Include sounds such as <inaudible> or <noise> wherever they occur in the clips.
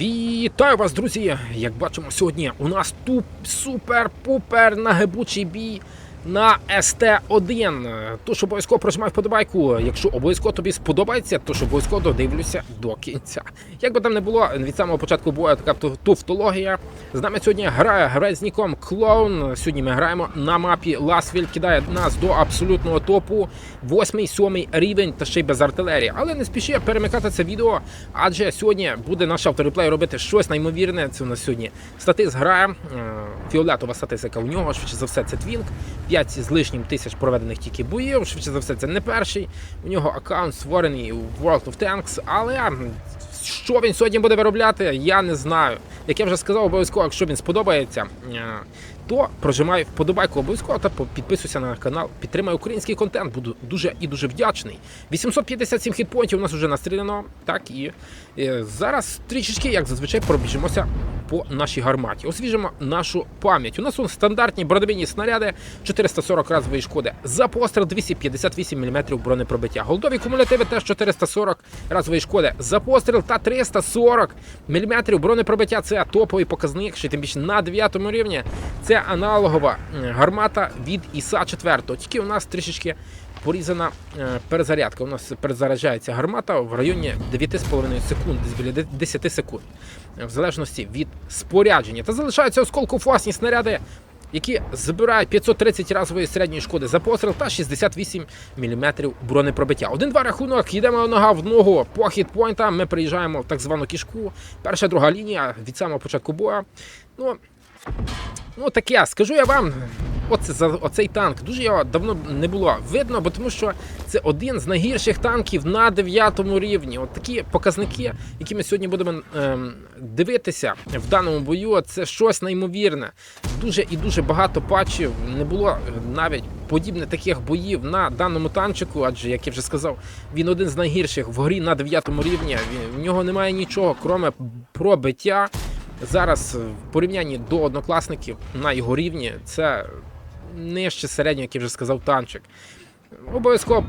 Вітаю вас, друзі! Як бачимо, сьогодні у нас туп супер-пупер нагибучий бій на СТ-1. Тож обов'язково прожимай вподобайку. Якщо обов'язково тобі сподобається, то ж обов'язково додивлюся до кінця. Як би там не було, від самого початку бою така туфтологія. З нами сьогодні грає грезніком клоун. Сьогодні ми граємо на мапі Ласвіль, кидає нас до абсолютного топу. Восьмий, сьомий рівень та ще й без артилерії. Але не спіши перемикати це відео, адже сьогодні буде наш автореплей робити щось неймовірне. Це у нас сьогодні статист грає. е, Фіолетова статистика у нього, швидше за все, це твінк. 5 з лишнім тисяч проведених тільки боїв. Швидше за все, це не перший. У нього аккаунт створений у World of Tanks, але що він сьогодні буде виробляти, я не знаю. Як я вже сказав, обов'язково, якщо він сподобається, то прожимай вподобайку обов'язково та підписуйся на канал, підтримай український контент. Буду дуже і дуже вдячний. 857 хітпоінтів у нас вже настріляно. Так і е, зараз трішечки, як зазвичай, пробіжимося по нашій гарматі. Освіжимо нашу пам'ять. У нас тут стандартні бронебійні снаряди 440 разової шкоди. За постріл 258 мм бронепробиття. Голдові кумулятиви теж 440 разової шкоди. За постріл та 340 мм бронепробиття. Це топовий показник, ще тим більше на 9 рівні. Це аналогова гармата від ІСа 4. Тільки у нас трішечки порізана е, перезарядка. У нас перезаряджається гармата в районі 9,5 секунд, десь біля 10 секунд, в залежності від спорядження. Та залишаються осколкофасні снаряди, які збирають 530 разової середньої шкоди за постріл та 68 мм бронепробиття. Один-два рахунок, йдемо нога в ногу по хітпойнтам. Ми приїжджаємо в так звану кішку. Перша, друга лінія від самого початку бою. Ну, Ну таке, скажу я вам, оце за оцей танк. Дуже його давно не було видно, бо тому що це один з найгірших танків на 9 рівні. От такі показники, які ми сьогодні будемо ем, дивитися в даному бою, це щось неймовірне. Дуже і дуже багато патчів. Не було навіть подібних таких боїв на даному танчику, адже, як я вже сказав, він один з найгірших в грі на 9 рівні. В нього немає нічого, кроме пробиття. Зараз в порівнянні до однокласників на його рівні це нижче середнього, як я вже сказав, танчик. Обов'язково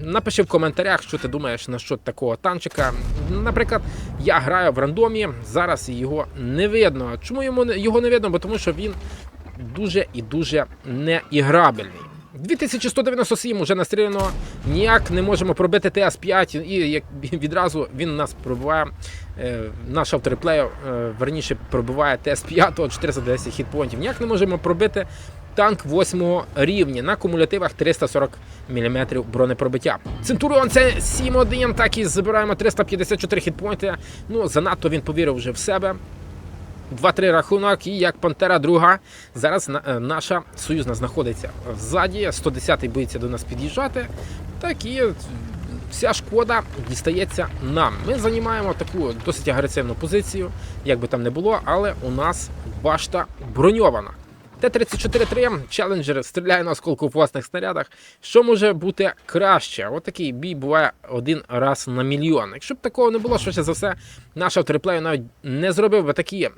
напиши в коментарях, що ти думаєш на такого танчика. Наприклад, я граю в рандомі, зараз його не видно. Чому йому його не видно? Бо тому що він дуже і дуже неіграбельний. 2197 вже настріляно, ніяк не можемо пробити ТС-5, і як <laughs> відразу він нас пробиває. е, Наш автореплеєр е, верніше пробиває ТС-5 410 хітпоінтів. Ніяк не можемо пробити танк 8 рівня на кумулятивах 340 мм бронепробиття. Центуріон це 7-1, так і забираємо 354 хітпоінти. Ну, занадто він повірив вже в себе. 2-3 рахунок, і як Пантера друга. Зараз е, наша союзна знаходиться ззаді. 110-й боїться до нас під'їжджати. Так і вся шкода дістається нам. Ми займаємо таку досить агресивну позицію, як би там не було, але у нас башта броньована. Т-34-3 челенджер стріляє на осколку в власних снарядах. Що може бути краще? Отакий бій буває один раз на мільйон. Якщо б такого не було, що за все, наш авторіплею навіть не зробив би такі е,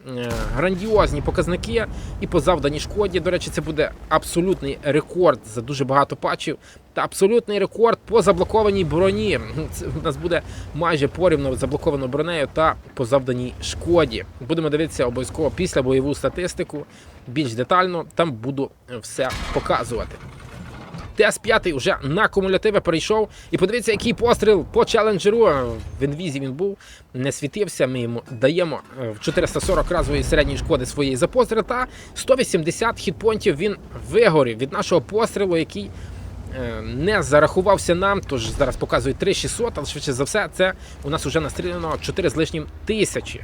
грандіозні показники і по завданій шкоді. До речі, це буде абсолютний рекорд за дуже багато патчів. Та абсолютний рекорд по заблокованій броні. Це у нас буде майже порівно заблоковано бронею та по завданій шкоді. Будемо дивитися обов'язково після бойову статистику більш детально. Там буду все показувати. ТС-5 вже на кумулятиви перейшов. І подивіться, який постріл по челенджеру. В інвізі він був, не світився. Ми йому даємо е, в 440 разової середньої шкоди своєї за постріл. Та 180 хітпонтів він вигорів від нашого пострілу, який не зарахувався нам. Тож зараз показує 3600, але швидше за все, це у нас вже настріляно 4 з лишнім тисячі.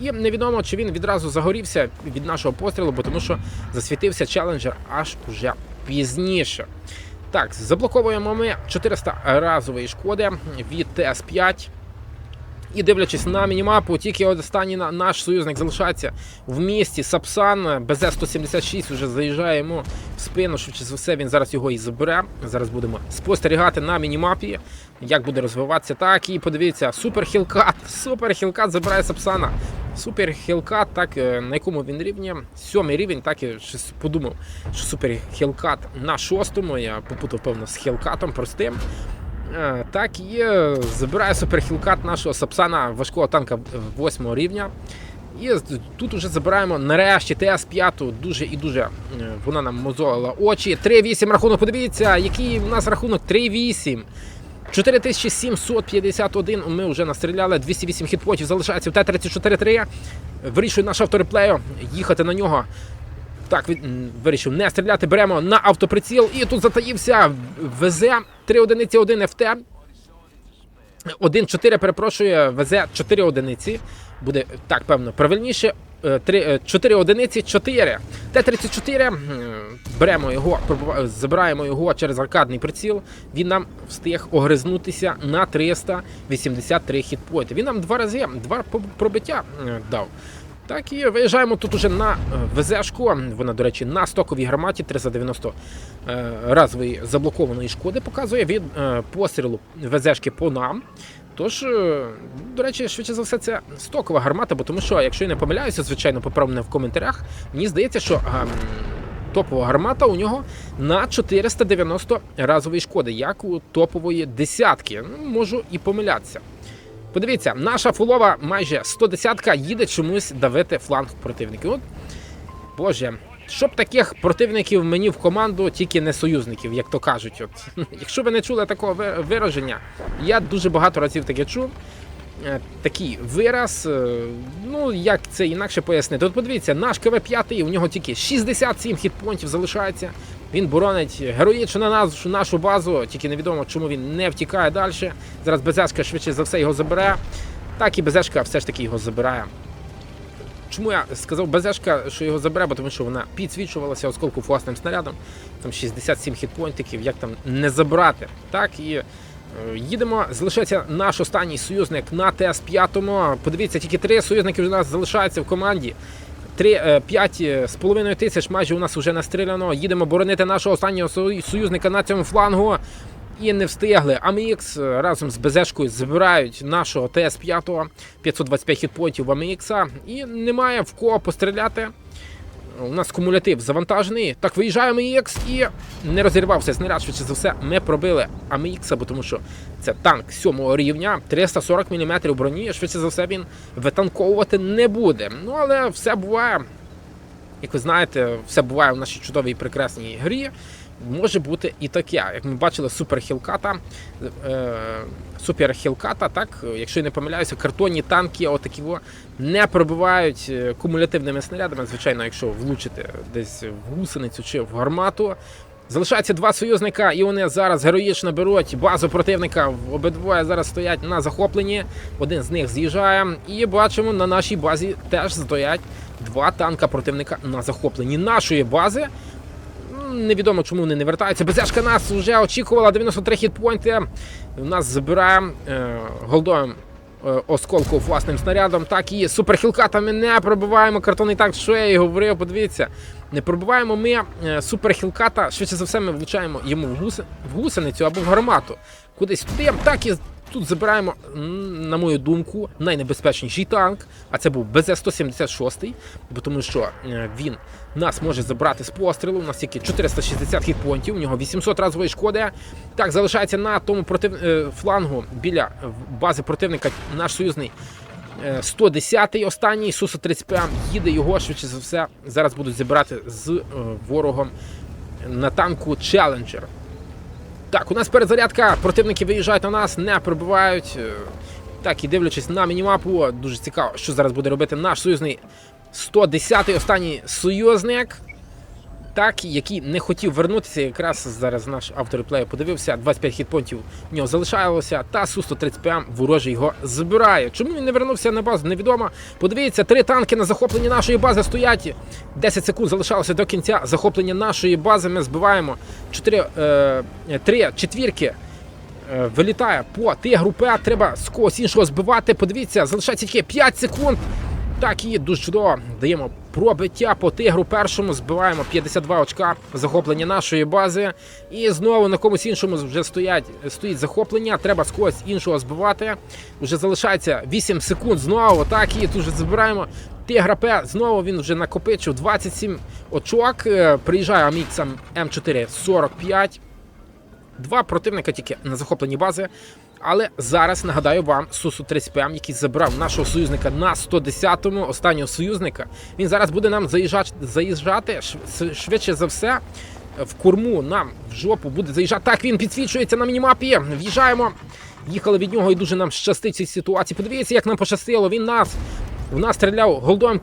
І невідомо, чи він відразу загорівся від нашого пострілу, бо тому що засвітився челенджер аж уже пізніше. Так, заблоковуємо ми 400 разової шкоди від ТС-5. І дивлячись на мінімапу, тільки останній наш союзник залишається в місті Сапсан. БЗ-176 вже заїжджає йому в спину. Швидше за все, він зараз його і забере. Зараз будемо спостерігати на мінімапі, як буде розвиватися. Так, і подивіться, супер хілкат. <laughs> Супер хілкат забирає Сапсана. Супер хілкат, так е, на якому він рівні? Сьомий рівень, так і щось подумав, що супер хілкат на шостому. Я попутав, певно, з хілкатом простим. Е, Так і забирає суперхілкат нашого Сапсана важкого танка 8 рівня. І тут уже забираємо нарешті ТС-5, дуже і дуже е, вона нам мозолила очі. 3-8 рахунок, подивіться, який у нас рахунок 3-8. 4751 ми вже настріляли, 208 хітпотів залишається в Т-34-3. Вирішує наш автореплею їхати на нього. Так, він вирішив не стріляти. Беремо на автоприціл. І тут затаївся ВЗ 3 одиниці 1 ФТ. 1-4, перепрошую, ВЗ 4 одиниці. Буде так, певно, правильніше. 3, 4 одиниці 4. Т-34. Беремо його, забираємо його через аркадний приціл. Він нам встиг огризнутися на 383 хітпойти. Він нам два рази, два пробиття е, дав. Так і виїжджаємо тут уже на е, ВЗшку. Вона, до речі, на стоковій гарматі 390 е, разової заблокованої шкоди показує від е, пострілу ВЗшки по нам. Тож, до речі, швидше за все, це стокова гармата, бо тому що, якщо я не помиляюся, звичайно, поправ мене в коментарях. Мені здається, що ем, топова гармата у нього на 490 разової шкоди, як у топової десятки. Ну, можу і помилятися. Подивіться, наша фулова майже 110-ка їде чомусь давити фланг противників. От, Боже, щоб таких противників мені в команду, тільки не союзників, як то кажуть. От. <laughs> Якщо ви не чули такого вираження, я дуже багато разів таке чув. Е, Такий вираз, е, ну як це інакше пояснити. От подивіться, наш КВ-5, у нього тільки 67 хітпонтів залишається. Він боронить героїчно на нашу, базу, тільки невідомо, чому він не втікає далі. Зараз БЗшка швидше за все його забере. Так і БЗшка все ж таки його забирає. Чому я сказав БЗшка, що його забере, бо тому що вона підсвічувалася осколку власним снарядом. Там 67 хітпойнтиків, як там не забрати. Так і е, їдемо. Залишається наш останній союзник на ТС-5. Подивіться, тільки три союзники у нас залишаються в команді. Три, е, п'ять е, тисяч майже у нас вже настріляно. Їдемо боронити нашого останнього союзника на цьому флангу. І не встигли. АМХ разом з БЗшкою збирають нашого ТС-5, 525 хітпоінтів в АМХ. І немає в кого постріляти. У нас кумулятив завантажений. Так, виїжджає МІХ і не розірвався снаряд. Швидше за все, ми пробили АМХ, бо тому що це танк 7 рівня, 340 мм броні. Швидше за все, він витанковувати не буде. Ну, але все буває. Як ви знаєте, все буває в нашій чудовій прекрасній грі. Може бути і таке. Як ми бачили, супер хілката, е, супер хілката, так, якщо я не помиляюся, картонні танки отакі не пробивають е, кумулятивними снарядами. Звичайно, якщо влучити десь в гусеницю чи в гармату. Залишається два союзника, і вони зараз героїчно беруть базу противника. Обидвоє зараз стоять на захопленні. Один з них з'їжджає. І бачимо, на нашій базі теж стоять два танка противника на захопленні нашої бази. Невідомо, чому вони не вертаються. БЗшка нас вже очікувала 93 хітпойнти. У нас забирає е, голдовим е, осколку власним снарядом. Так і суперхілкатами не пробиваємо картонний танк, що я і говорив, подивіться. Не пробиваємо ми е, суперхілката, швидше за все, ми влучаємо йому в, гуси, в гусеницю або в гармату. Кудись туди, так і тут забираємо, на мою думку, найнебезпечніший танк, а це був БЗ-176, бо тому що е, він нас може забрати з пострілу. У нас тільки 460 хітпонтів, у нього 800 разової шкоди. Так, залишається на тому против... е, флангу біля е, бази противника наш союзний. е, 110-й останній Сусу 35 їде його швидше за все. Зараз будуть забирати з ворогом на танку Challenger. Так, у нас перезарядка. Противники виїжджають на нас, не пробивають. Е, Так, і дивлячись на мінімапу, дуже цікаво, що зараз буде робити наш союзний 110-й останній союзник. Так, який не хотів вернутися, якраз зараз наш автор реплею подивився, 25 хітпонтів в нього залишалося, та Су-135 ворожий його забирає. Чому він не вернувся на базу, невідомо. Подивіться, три танки на захопленні нашої бази стоять. 10 секунд залишалося до кінця захоплення нашої бази. Ми збиваємо 4, е, 3 четвірки. е, Вилітає по тигру П, треба з когось іншого збивати. Подивіться, залишається тільки 5 секунд. Так і дуже чудово. Даємо пробиття по тигру першому, збиваємо 52 очка захоплення нашої бази. І знову на комусь іншому вже стоять, стоїть захоплення. Треба з когось іншого збивати. Вже залишається 8 секунд знову. Так і тут вже забираємо. Тигра П. Знову він вже накопичив 27 очок. Е, Приїжджає Аміксам М4 45. Два противника тільки на захопленні бази. Але зараз нагадаю вам Сусу 30 ПМ, який забрав нашого союзника на 110-му, останнього союзника. Він зараз буде нам заїжджати, заїжджати швидше за все. В корму нам в жопу буде заїжджати. Так, він підсвічується на мінімапі. В'їжджаємо. Їхали від нього і дуже нам щастить цій ситуації. Подивіться, як нам пощастило. Він нас нас стріляв голдовим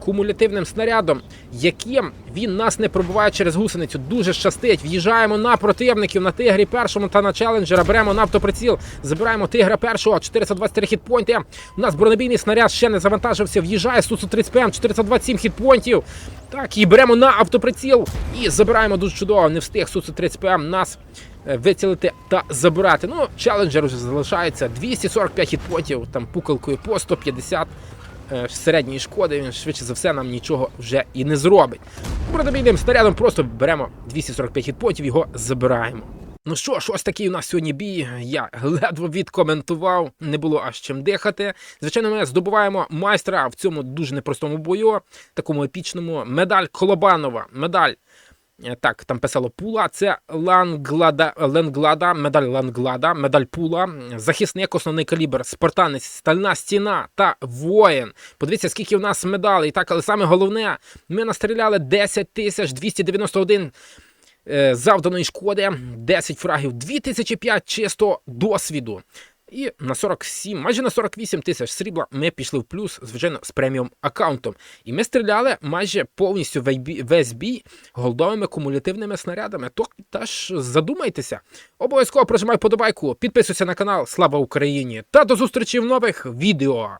кумулятивним снарядом, яким він нас не пробиває через гусеницю. Дуже щастить. В'їжджаємо на противників на тигрі першому та на челенджера. Беремо на автоприціл, забираємо тигра першого, 423 хітпойнти. У нас бронебійний снаряд ще не завантажився. В'їжджає Сусу 30 ПМ, 427 хітпойнтів. Так, і беремо на автоприціл і забираємо дуже чудово. Не встиг Сусу 30 ПМ нас е, вицілити та забирати. Ну, челенджер вже залишається 245 хітпотів, там пукалкою по 150 е, середньої шкоди. Він швидше за все нам нічого вже і не зробить. Бронебійним снарядом просто беремо 245 хітпотів, його забираємо. Ну що ж, ось такий у нас сьогодні бій. Я ледве відкоментував, не було аж чим дихати. Звичайно, ми здобуваємо майстра в цьому дуже непростому бою, такому епічному. Медаль Колобанова. Медаль. Е, Так, там писало пула. Це Ланглада, Ленглада, медаль Ланглада, медаль пула, захисник, основний калібр, спартанець, стальна стіна та воїн. Подивіться, скільки в нас медалей. Так, але саме головне, ми настріляли 10 тисяч 291 е, завданої шкоди, 10 фрагів, 2005 чисто досвіду. І на 47, майже на 48 тисяч срібла ми пішли в плюс, звичайно, з преміум аккаунтом. І ми стріляли майже повністю весь бій- голдовими кумулятивними снарядами. То теж задумайтеся. Обов'язково прожимай подобайку, підписуйся на канал. Слава Україні! Та до зустрічі в нових відео!